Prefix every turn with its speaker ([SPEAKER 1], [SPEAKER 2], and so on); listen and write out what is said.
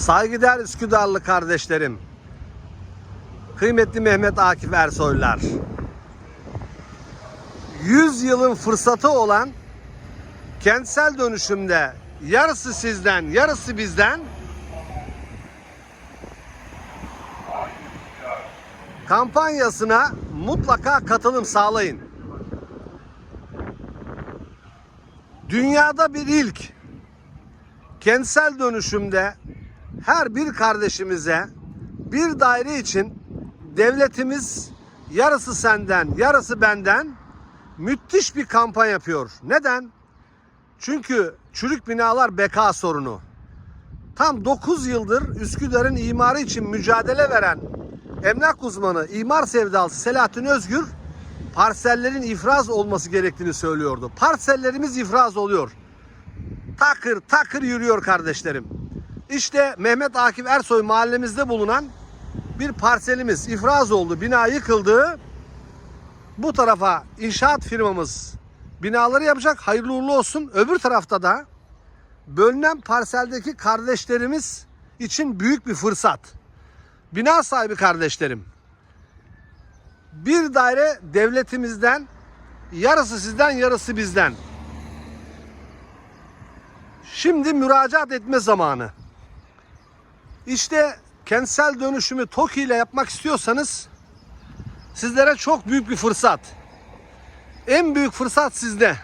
[SPEAKER 1] Saygıdeğer Üsküdarlı kardeşlerim. Kıymetli Mehmet Akif Ersoylar. 100 yılın fırsatı olan kentsel dönüşümde yarısı sizden, yarısı bizden kampanyasına mutlaka katılım sağlayın. Dünyada bir ilk kentsel dönüşümde her bir kardeşimize bir daire için devletimiz yarısı senden, yarısı benden müthiş bir kampanya yapıyor. Neden? Çünkü çürük binalar beka sorunu. Tam 9 yıldır Üsküdar'ın imarı için mücadele veren emlak uzmanı, imar sevdalısı Selahattin Özgür parsellerin ifraz olması gerektiğini söylüyordu. Parsellerimiz ifraz oluyor. Takır takır yürüyor kardeşlerim. İşte Mehmet Akif Ersoy mahallemizde bulunan bir parselimiz ifraz oldu. Bina yıkıldı. Bu tarafa inşaat firmamız binaları yapacak. Hayırlı uğurlu olsun. Öbür tarafta da bölünen parseldeki kardeşlerimiz için büyük bir fırsat. Bina sahibi kardeşlerim. Bir daire devletimizden, yarısı sizden, yarısı bizden. Şimdi müracaat etme zamanı. İşte kentsel dönüşümü TOKİ ile yapmak istiyorsanız sizlere çok büyük bir fırsat. En büyük fırsat sizde.